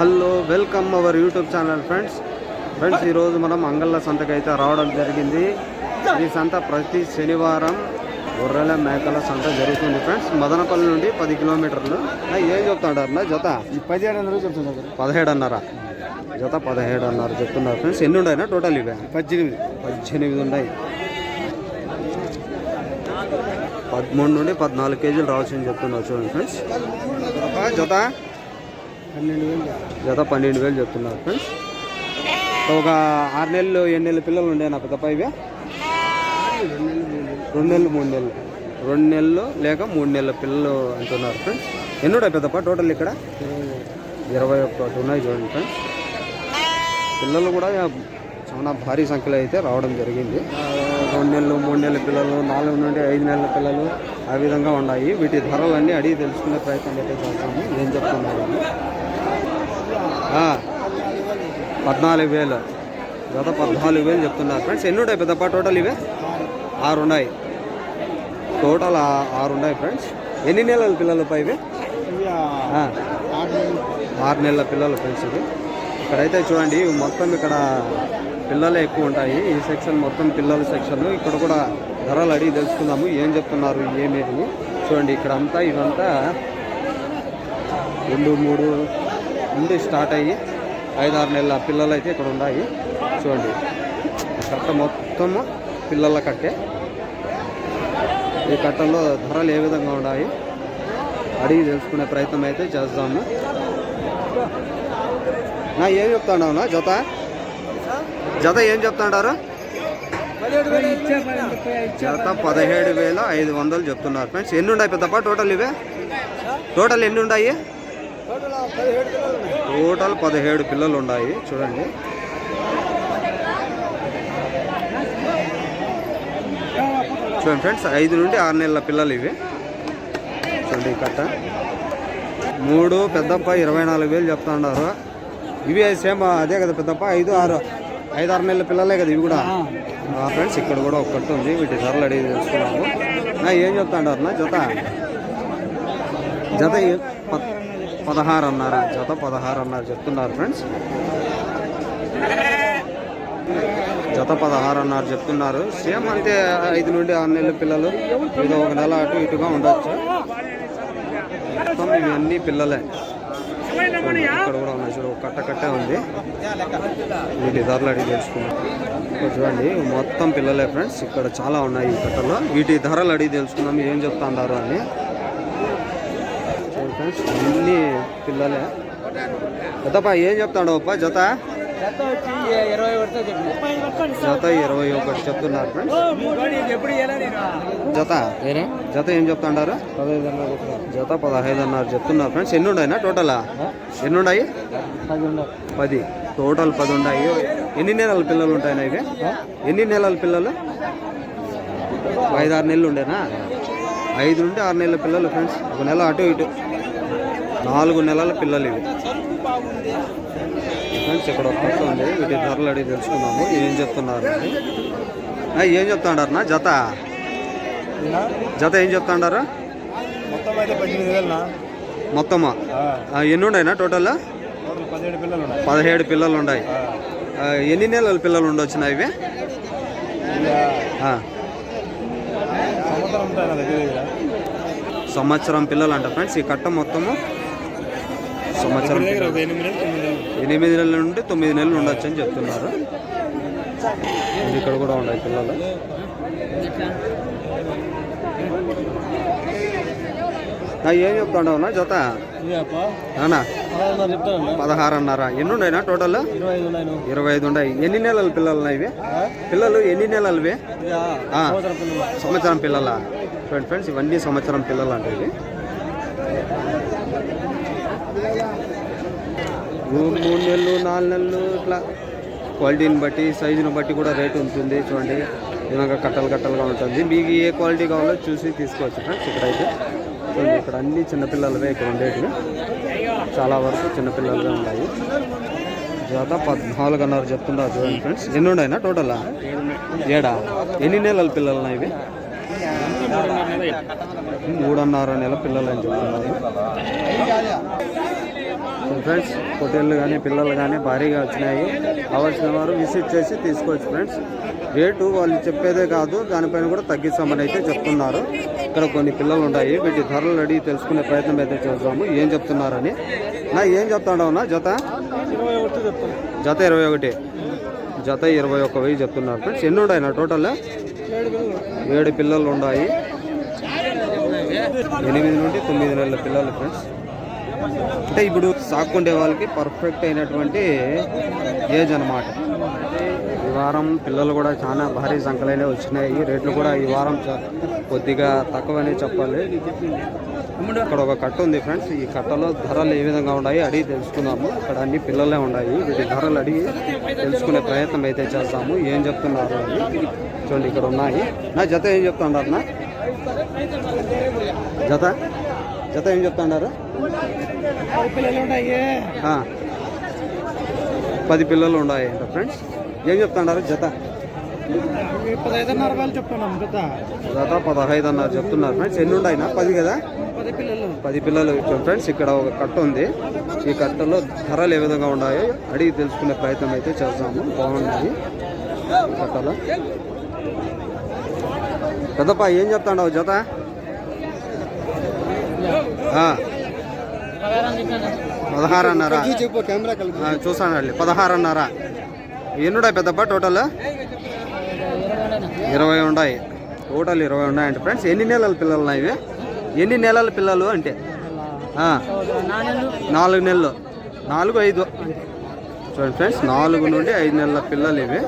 Hello welcome our YouTube channel friends. Friends ఈరోజు మనం అంగళ్ళ సంతకి అయితే రావడం జరిగింది. ఈ సంత ప్రతి శనివారం గొర్రెల మేకల సంత జరుగుతుంది ఫ్రెండ్స్. మదనపల్లి నుండి పది కిలోమీటర్లు. ఏం చెప్తాడారు నా జత? పదిహేడు చెప్తున్నారు పదిహేడున్నర. జత పదిహేడున్నర చెప్తున్నారు ఫ్రెండ్స్. ఎన్ని ఉన్నాయినా టోటల్ ఇవే? పద్దెనిమిది. పద్దెనిమిది ఉన్నాయి. పదమూడు నుండి పద్నాలుగు కేజీలు రావాల్సింది చెప్తున్నారు చూడండి ఫ్రెండ్స్. జత? జత పన్నెండు వేలు చెప్తున్నారు ఫ్రెండ్స్ ఒక ఆరు నెలలు ఎన్ని నెలల పిల్లలు ఉండే నా పెద్దప ఇవే? రెండు నెలలు మూడు నెలలు. రెండు నెలలు లేక మూడు నెలల పిల్లలు అంటున్నారు ఫ్రెండ్స్ ఎన్ని ఉన్నాయి పెద్దప్ప టోటల్ ఇక్కడ? ఇరవై ఒకటి ఉన్నాయి చూడండి ఫ్రెండ్స్ పిల్లలు కూడా చాలా భారీ సంఖ్యలో అయితే రావడం జరిగింది. రెండు నెలలు మూడు నెలల పిల్లలు నాలుగు నుండి ఐదు నెలల పిల్లలు ఆ విధంగా ఉన్నాయి. వీటి ధరలన్నీ అడిగి తెలుసుకునే ప్రయత్నం అయితే చేస్తాము నేను చెప్తున్నాను పద్నాలుగు వేలు. గత పద్నాలుగు వేలు చెప్తున్నారు ఫ్రెండ్స్. ఎన్ని ఉన్నాయి పెద్దప్ప టోటల్ ఇవే? ఆరు ఉన్నాయి. టోటల్ ఆరు ఉన్నాయి ఫ్రెండ్స్. ఎన్ని నెలల పిల్లలు ఇవి? ఆరు నెలల పిల్లలు ఫ్రెండ్స్ ఇవి. ఇక్కడైతే చూడండి మొత్తం ఇక్కడ పిల్లలే ఎక్కువ ఉంటాయి. ఈ సెక్షన్ మొత్తం పిల్లల సెక్షన్ ఇక్కడ కూడా ధరలు అడిగి తెలుసుకుందాము. ఏం చెప్తున్నారు ఏమేమి? చూడండి ఇక్కడ అంతా ఇవంతా. రెండు మూడు నుండి స్టార్ట్ అయ్యి ఐదు ఆరు నెలల పిల్లలు అయితే ఇక్కడ ఉన్నాయి. చూడండి. కట్ట మొత్తము పిల్లల కట్టే. ఈ కట్టలో ధరలు ఏ విధంగా ఉన్నాయి? అడిగి తెలుసుకునే ప్రయత్నం అయితే చేస్తాము నా ఏం చెప్తాడు నా జత? జత ఏం చెప్తాడారు? జత పదిహేడు వేల ఐదు వందలు చెప్తున్నారు. ఫ్రెండ్స్ ఎన్ని ఉన్నాయి పెద్దప్ప? టోటల్ ఇవే? టోటల్ ఎన్ని ఉన్నాయి? టోటల్ పదిహేడు పిల్లలు ఉన్నాయి చూడండి. చూడండి ఫ్రెండ్స్ ఐదు నుండి ఆరు నెలల పిల్లలు ఇవి. చూడండి కట్ట. మూడు పెద్దప్ప ఇరవై నాలుగు వేలు చెప్తా ఉన్నారు. ఇవి సేమ్ అదే కదా పెద్దప్ప ఐదు ఆరు ఐదు ఆరు నెలల పిల్లలే కదా ఇవి కూడా. ఫ్రెండ్స్ ఇక్కడ కూడా ఒక కట్ట ఉంది వీటి ధరలు అడిగి తెలుసుకున్నాము. నా ఏం చెప్తా ఉన్నారు నా జత? జత పదహారు అన్నారు జత పదహారు అన్నారు చెప్తున్నారు ఫ్రెండ్స్ జత పదహారు అన్నారు చెప్తున్నారు. సేమ్ అంతే ఐదు నుండి ఆరు నెలల పిల్లలు. ఇది ఒక నెల అటు ఇటుగా ఉండొచ్చు. మొత్తం ఇవన్నీ పిల్లలే. ఇక్కడ కూడా ఉన్నాయి చూడు ఒక కట్ట కట్టే ఉంది. వీటి ధరలు అడిగి తెలుసుకున్నాం చూడండి మొత్తం పిల్లలే ఫ్రెండ్స్ ఇక్కడ చాలా ఉన్నాయి ఈ కట్టలో. వీటి ధరలు అడిగి తెలుసుకుందాం ఏం చెప్తాండారు అని. చూడండి ఫ్రెండ్స్ అన్ని పిల్లలే. పెద్దప్ప ఏం చెప్తాడు అప్ప జత? జత ఇరవై ఒకటి చెప్తున్నారు ఫ్రెండ్స్ ఎప్పుడు జత? జత ఏం చెప్తాండారు. జత పదహైదు అన్నారు చెప్తున్నారు ఫ్రెండ్స్ ఎన్ని ఉన్నాయి టోటల్ ఎన్ని ఉన్నాయి. పది. టోటల్ పది ఉన్నాయి. ఎన్ని నెలల పిల్లలు ఉంటాయి ఇవి? ఎన్ని నెలల పిల్లలు? ఐదు ఆరు నెలలు ఉండేనా? ఐదు నుండి ఆరు నెలల పిల్లలు ఫ్రెండ్స్ ఒక నెల అటు ఇటు. నాలుగు నెలల పిల్లలు ఇవి. ఫ్రెండ్స్ ఇక్కడ ఒక ఉంది. వీటి ధరలు అడిగి తెలుసుకుందాము. ఏం చెప్తున్నారు ఏం చెప్తాడారు నా? జత? జత ఏం చెప్తాడారు? మొత్తం అయితే పద్దెనిమిది వేలు మొత్తమా? ఎన్ని ఉన్నాయినా టోటల్? టోటల్ పదిహేడు పిల్లలు ఉన్నాయి. ఎన్ని నెలల పిల్లలు ఉండొచ్చిన ఇవి? సంవత్సరం పిల్లలు అంట ఫ్రెండ్స్ ఈ కట్ట మొత్తము సంవత్సరం ఎనిమిది నెలలు నెలలు నెలల. నుండి తొమ్మిది నెలలు ఉండొచ్చు అని చెప్తున్నారు ఇక్కడ కూడా ఉన్నాయి పిల్లలు. నా ఏం చెప్తాడవు నా జత ఇదేపా నానా? పదహారు చెప్తాను పదహారున్నర. ఎన్ని ఉన్నాయినా టోటల్? ఇరవై ఐదు ఉన్నాయి. ఎన్ని నెలల పిల్లలు ఉన్నాయి ఇవి పిల్లలు ఎన్ని నెలలవి ఇదా ఆ. సంవత్సరం పిల్లలు? చూడండి ఫ్రెండ్స్ ఇవన్నీ సంవత్సరం పిల్లలు అంటే ఇవి. మూడు మూడు నెలలు నాలుగు నెలలు ఇట్లా క్వాలిటీని బట్టి సైజుని బట్టి కూడా రేట్ ఉంటుంది చూడండి. ఇలాగ కట్టలు కట్టలుగా ఉంటుంది. మీకు ఏ క్వాలిటీ కావాలో చూసి తీసుకోవచ్చు ఫ్రెండ్స్ ఇక్కడైతే. చూడండి ఇక్కడ అన్ని చిన్నపిల్లలవే ఇక్కడ ఉండేటివి. చాలా వరకు చిన్నపిల్లలుగా ఉన్నాయి. జత పద్నాలుగున్నర చెప్తున్నారు చూడండి ఫ్రెండ్స్. ఎన్ని ఉన్నాయినా టోటల్? ఏడా? ఎన్ని నెలల పిల్లలు ఇవి? మూడున్నర నెల పిల్లలు అని చెప్తున్నారు. ఫ్రెండ్స్. పొట్టేళ్ళు కానీ పిల్లలు కానీ భారీగా వచ్చినాయి. కావాల్సిన వారు విజిట్ చేసి తీసుకోవచ్చు ఫ్రెండ్స్. రేటు వాళ్ళు చెప్పేదే కాదు దానిపైన కూడా తగ్గిస్తామని అయితే చెప్తున్నారు. ఇక్కడ కొన్ని పిల్లలు ఉన్నాయి. వీటి ధరలు అడిగి తెలుసుకునే ప్రయత్నం అయితే చేద్దాము. ఏం చెప్తున్నారని. నా ఏం చెప్తాడవునా జత? జత ఇరవై ఒకటి. జత ఇరవై ఒక్క వెయ్యి చెప్తున్నారు ఫ్రెండ్స్. ఎన్ని ఉన్నాయి నా టోటల్? ఏడు పిల్లలు ఉన్నాయి. ఎనిమిది నుండి తొమ్మిది నెలల పిల్లలు ఫ్రెండ్స్. అంటే ఇప్పుడు సాక్కుండే వాళ్ళకి పర్ఫెక్ట్ అయినటువంటి ఏజ్ అన్నమాట. ఈ వారం పిల్లలు కూడా చాలా భారీ సంఖ్యలోనే వచ్చినాయి. రేట్లు కూడా ఈ వారం కొద్దిగా తక్కువనే చెప్పాలి. ఇక్కడ ఒక కట్ట ఉంది ఫ్రెండ్స్. ఈ కట్టలో ధరలు ఏ విధంగా ఉన్నాయి అడిగి తెలుసుకుందాము. ఇక్కడ అన్ని పిల్లలే ఉన్నాయి. వీటి ధరలు అడిగి తెలుసుకునే ప్రయత్నం అయితే చేస్తాము. ఏం చెప్తున్నారు అని చూడండి ఇక్కడ ఉన్నాయి. నా జత ఏం చెప్తున్నారు నా జత? జత ఏం చెప్తున్నారు పది పిల్లలు ఉన్నాయి అంట ఫ్రెండ్స్. ఏం చెప్తున్నారు జత? పదహైదున్నర వేలు చెప్తున్నాం పెద్ద జత పదహైదు అన్నారు చెప్తున్నారు ఫ్రెండ్స్. ఎన్ని ఉన్నాయినా పది కదా? పది పిల్లలు. ఫ్రెండ్స్. ఇక్కడ ఒక కట్ట ఉంది. ఈ కట్టలో ధరలు ఏ విధంగా ఉన్నాయో అడిగి తెలుసుకునే ప్రయత్నం అయితే చేస్తాము బాగున్నాయి ఈ కట్టలో. పెద్దప్ప ఏం చెప్తాండవు జత? పదహారున్నర. చూస్తానండి. పదహారున్నర. ఎన్నుడాయి పెద్దప్ప టోటల్? ఇరవై ఉన్నాయి టోటల్ ఇరవై ఉన్నాయండి ఫ్రెండ్స్. ఎన్ని నెలల పిల్లలు ఉన్నాయి ఇవి? ఎన్ని నెలల పిల్లలు అంటే? నాలుగు నెలలు. నాలుగు ఐదు. చూడండి ఫ్రెండ్స్. నాలుగు నుండి ఐదు నెలల పిల్లలు ఇవి.